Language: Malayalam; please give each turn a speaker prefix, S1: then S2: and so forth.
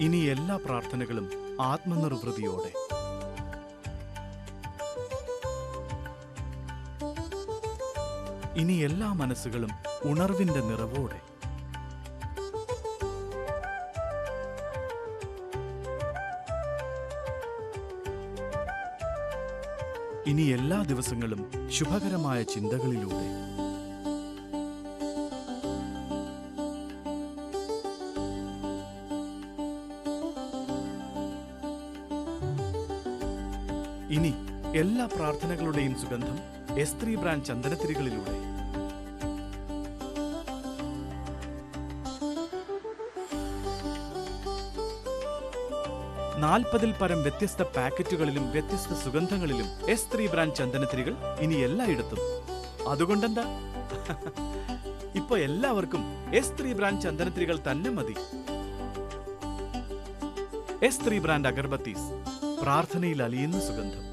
S1: ഇനി എല്ലാ പ്രാർത്ഥനകളും ആത്മനിർവൃതിയോടെ. ഇനി എല്ലാ മനസ്സുകളും ഉണർവിന്റെ നിറവോടെ. ഇനി എല്ലാ ദിവസങ്ങളും ശുഭകരമായ ചിന്തകളിലൂടെ. ഇനി എല്ലാ പ്രാർത്ഥനകളുടെയും സുഗന്ധം എസ് എസ്ത്രീ ബ്രാൻഡ് ചന്ദനത്തിരികളിലൂടെ നാൽപ്പതിൽ പരം വ്യത്യസ്ത പാക്കറ്റുകളിലും വ്യത്യസ്ത സുഗന്ധങ്ങളിലും എസ് ത്രീ ബ്രാൻഡ് ചന്ദനത്തിരികൾ ഇനി എല്ലായിടത്തും. അതുകൊണ്ടെന്താ? ഇപ്പൊ എല്ലാവർക്കും എസ് ത്രീ ബ്രാൻഡ് ചന്ദനത്തിരികൾ തന്നെ മതി. S three brand agarbattis. പ്രാർത്ഥനയിൽ അലിയുന്ന സുഗന്ധം.